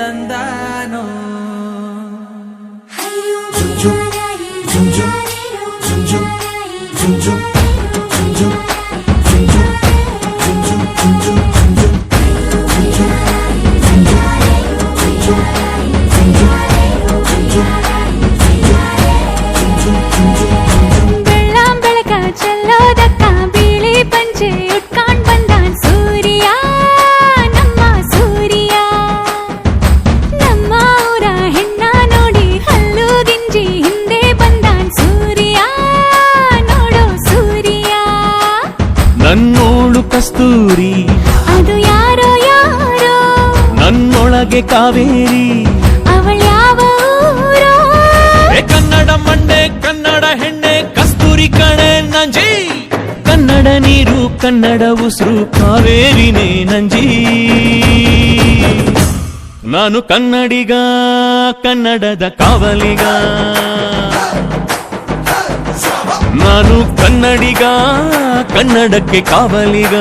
தந்தா ಹಿಂದೆ ಬಂದಾನ್ ಸೂರ್ಯ ನೋಡೋ ಸೂರ್ಯ ನನ್ನೋಳು ಕಸ್ತೂರಿ ಅದು ಯಾರೋ ಯಾರೋ ನನ್ನೊಳಗೆ ಕಾವೇರಿ ಅವಳ ಯಾವ ಕನ್ನಡ ಮಂಡೆ ಕನ್ನಡ ಹೆಣ್ಣೆ ಕಸ್ತೂರಿ ಕಣೆ ನಂಜಿ ಕನ್ನಡ ನೀರು ಕನ್ನಡ ಉಸಿರು ಕಾವೇರಿನೇ ನಂಜಿ ನಾನು ಕನ್ನಡಿಗ ಕನ್ನಡದ ಕಾವಲಿಗ. ನಾನು ಕನ್ನಡಿಗ ಕನ್ನಡಕ್ಕೆ ಕಾವಲಿಗ.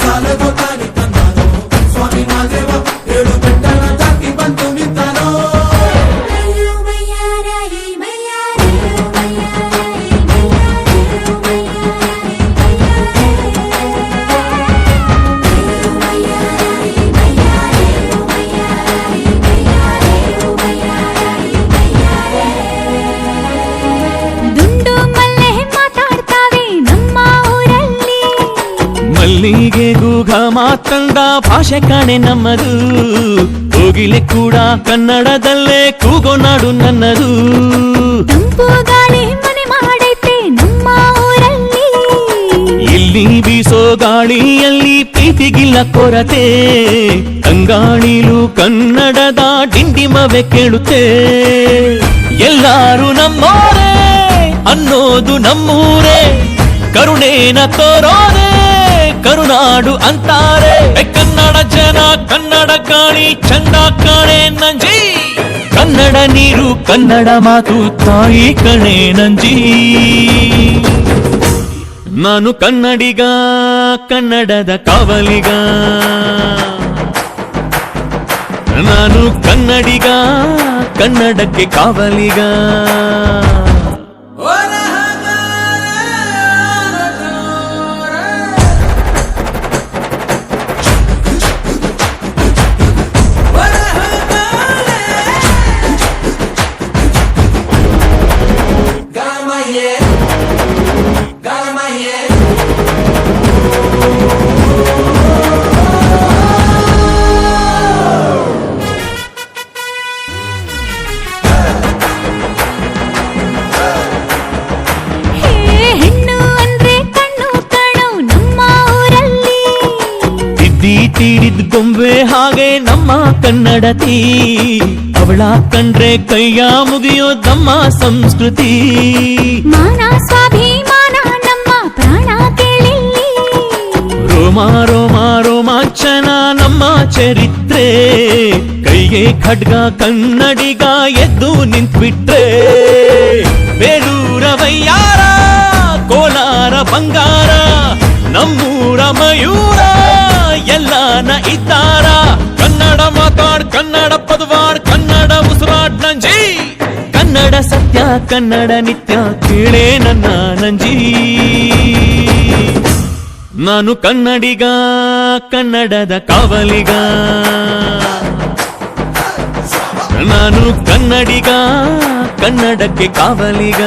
ಸಾಲದು ಮಲ್ಲಿಗೆ ಗೂಗ ಮಾತಂದ ಭಾಷೆ ಕಾಣೆ ನಮ್ಮದು. ಕೋಗಿಲೆ ಕೂಡ ಕನ್ನಡದಲ್ಲೇ ಕೂಗೋ ನಾಡು ನನ್ನದು. ಇಲ್ಲಿ ಬೀಸೋ ಗಾಳಿಯಲ್ಲಿ ಪ್ರೀತಿಗಿಲ್ಲ ಕೊರತೆ. ಅಂಗಾಣಿಲು ಕನ್ನಡದ ಡಿಂಡಿಮವೆ ಕೇಳುತ್ತೆ. ಎಲ್ಲಾರು ನಮ್ಮೋರೇ ಅನ್ನೋದು ನಮ್ಮೂರೇ. ಕರುಣೇನ ತೋರೋರೆ ಕರುನಾಡು ಅಂತಾರೆ. ಕನ್ನಡ ಜನ, ಕನ್ನಡ ಕಾಣಿ, ಚಂದ ಕಾಣೆ ನಂಜಿ. ಕನ್ನಡ ನೀರು, ಕನ್ನಡ ಮಾತು ತಾಯಿ ಕಣೆ ನಂಜಿ. ನಾನು ಕನ್ನಡಿಗ, ಕನ್ನಡದ ಕಾವಲಿಗ. ನಾನು ಕನ್ನಡಿಗ, ಕನ್ನಡಕ್ಕೆ ಕಾವಲಿಗ. ತೀಡಿದ್ ಗೊಂಬೆ ಹಾಗೆ ನಮ್ಮ ಕನ್ನಡತಿ. ಅವಳ ಕಂಡ್ರೆ ಕೈಯ ಮುಗಿಯೋದಮ್ಮ ಸಂಸ್ಕೃತಿ. ಮಾನ ಸ್ವಾಭಿಮಾನ ನಮ್ಮ ಪ್ರಾಣ ಕೇಳಿ. ರೋಮ ರೋಮ ರೋಮಾಂಚನ ನಮ್ಮ ಚರಿತ್ರೆ. ಕೈಗೆ ಖಡ್ಗ ಕನ್ನಡಿಗ ಎದ್ದು ನಿಂತ್ಬಿಟ್ರೆ. ಬೇಲೂರ ವಯ್ಯಾರ ಕೋಲಾರ ಬಂಗಾರ ನಮ್ಮೂರ ಮಯೂರ ಎಲ್ಲಾನ ಇದ್ದಾರ ಕನ್ನಡ ಮಾತಾಡ್, ಕನ್ನಡ ಪದವಾಡ್, ಕನ್ನಡ ಉಸಿರಾಡ್ ನಂಜಿ. ಕನ್ನಡ ಸತ್ಯ, ಕನ್ನಡ ನಿತ್ಯ, ಕೇಳೇ ನನ್ನ ನಂಜಿ. ನಾನು ಕನ್ನಡಿಗ, ಕನ್ನಡದ ಕಾವಲಿಗ. ನಾನು ಕನ್ನಡಿಗ, ಕನ್ನಡಕ್ಕೆ ಕಾವಲಿಗ.